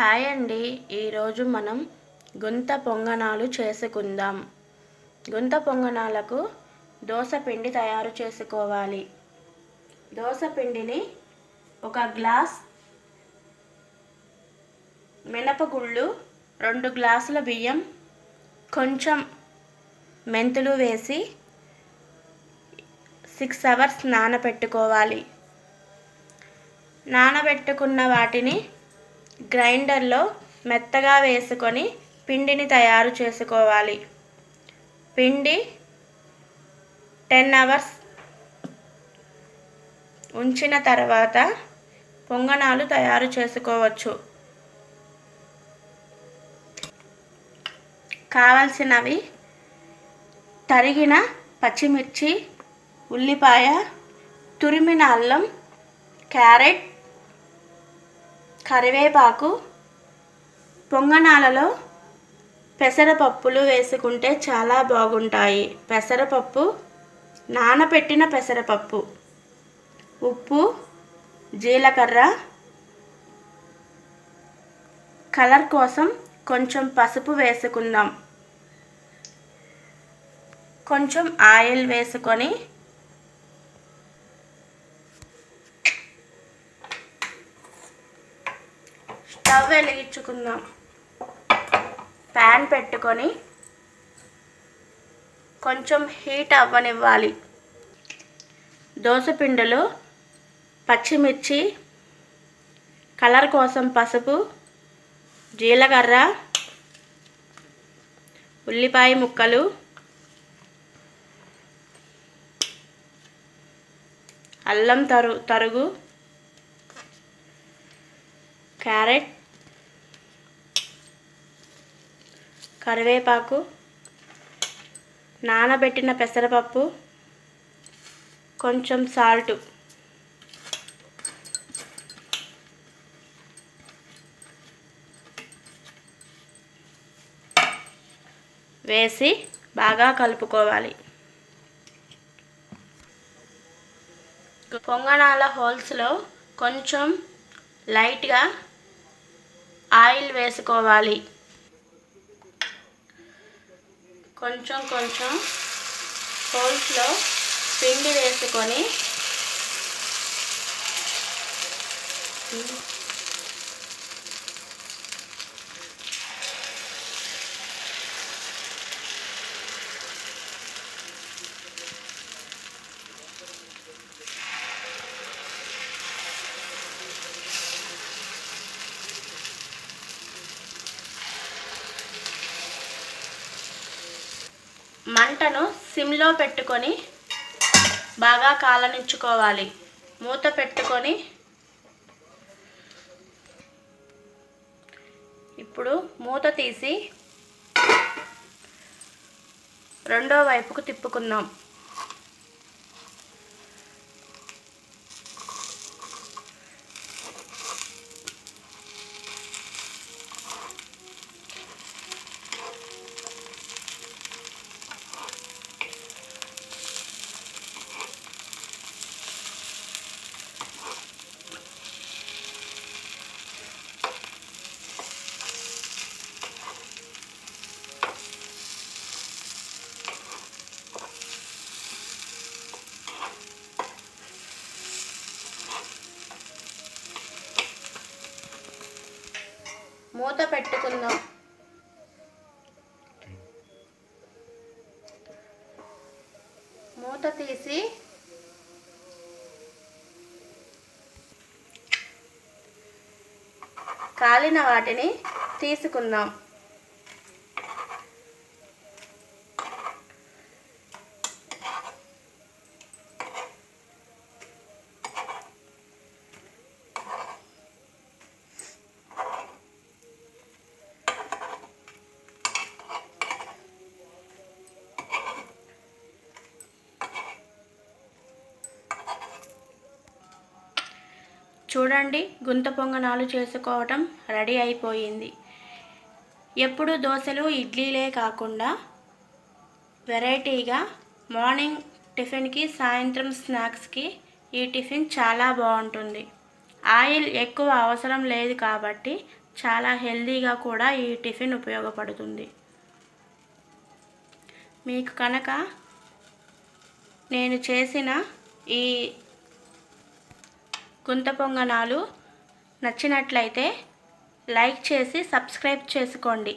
Hi అండి. ఈరోజు మనం గుంత పొంగనాలు చేసుకుందాం. గుంత పొంగనాలకు దోశ పిండి తయారు చేసుకోవాలి. దోస పిండిని ఒక గ్లాస్ మినపగుళ్ళు రెండు గ్లాసుల బియ్యం కొంచెం మెంతులు వేసి సిక్స్ అవర్స్ నానబెట్టుకోవాలి. నానబెట్టుకున్న వాటిని గ్రైండర్లో మెత్తగా వేసుకొని పిండిని తయారు చేసుకోవాలి. పిండి టెన్ అవర్స్ ఉంచిన తర్వాత పొంగనాలు తయారు చేసుకోవచ్చు. కావలసినవి తరిగిన పచ్చిమిర్చి ఉల్లిపాయ తురిమిన అల్లం క్యారెట్ కరివేపాకు పొంగనాలలో పెసరపప్పులు వేసుకుంటే చాలా బాగుంటాయి. పెసరపప్పు నానబెట్టిన పెసరపప్పు ఉప్పు జీలకర్ర కలర్ కోసం కొంచెం పసుపు వేసుకుందాం. కొంచెం ఆయిల్ వేసుకొని వెలిగించుకుందాం ప్యాన్ పెట్టుకొని కొంచెం హీట్ అవ్వనివ్వాలి. దోసపిండిలో పచ్చిమిర్చి కలర్ కోసం పసుపు జీలకర్ర ఉల్లిపాయ ముక్కలు అల్లం తరు తరుగు క్యారెట్ కరివేపాకు నానబెట్టిన పెసరపప్పు కొంచెం సాల్ట్. వేసి బాగా కలుపుకోవాలి. పొంగనాల హోల్స్లో కొంచెం లైట్గా ఆయిల్ వేసుకోవాలి. కొంచెం కొంచెం హోల్స్లో పిండి వేసుకొని మంటను సిమ్లో పెట్టుకొని బాగా కాలనించుకోవాలి మూత పెట్టుకొని ఇప్పుడు మూత తీసి రెండో వైపుకు తిప్పుకుందాం. మూత పెట్టుకుందాం. మూత తీసి కాలిన వాటిని తీసుకుందాం. చూడండి గుంత పొంగనాలు చేసుకోవటం రెడీ అయిపోయింది. ఎప్పుడు దోశలు ఇడ్లీలే కాకుండా వెరైటీగా మార్నింగ్ టిఫిన్కి సాయంత్రం స్నాక్స్కి ఈ టిఫిన్ చాలా బాగుంటుంది. ఆయిల్ ఎక్కువ అవసరం లేదు కాబట్టి చాలా హెల్దీగా కూడా ఈ టిఫిన్ ఉపయోగపడుతుంది. మీకు కనుక నేను చేసిన ఈ గుంత పొంగనాలు నచ్చినట్లయితే లైక్ చేసి సబ్స్క్రైబ్ చేసుకోండి.